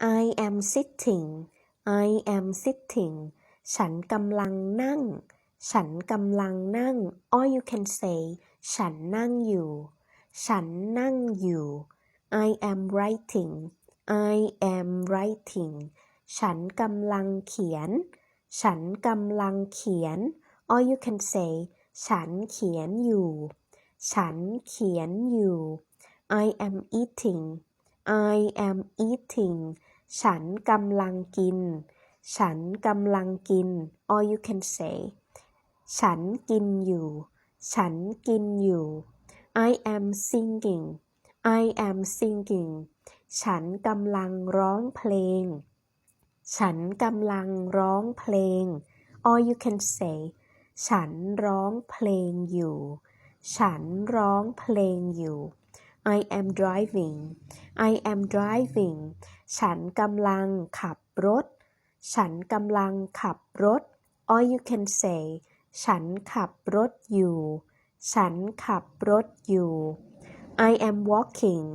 I am sitting I am sitting ฉันกำลังนั่ง ฉันกำลังนั่ง or you can say ฉันนั่งอยู่ ฉันนั่งอยู่ I am writing I am writing ฉันกำลังเขียน ฉันกำลังเขียน or you can say ฉันเขียนอยู่ ฉันเขียนอยู่ I am eating I am eating ฉันกำลังกิน ฉันกำลังกิน or you can say ฉันกินอยู่ ฉันกินอยู่ I am singing I am singing ฉันกำลังร้องเพลง ฉันกำลังร้องเพลง or you can say ฉันร้องเพลงอยู่ ฉันร้องเพลงอยู่ I am driving I am driving ฉันกำลังขับรถ ฉันกำลังขับรถ or you can say ฉันขับรถอยู่ ฉันขับรถอยู่ I am walking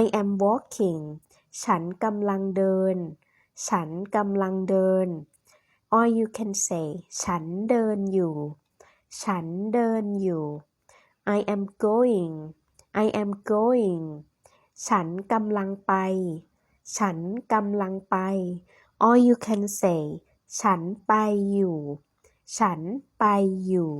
I am walking ฉันกำลังเดิน ฉันกำลังเดิน or you can say ฉันเดินอยู่ ฉันเดินอยู่ I am going I am going ฉันกำลังไป ฉันกำลังไป or you can say ฉันไปอยู่ ฉันไปอยู่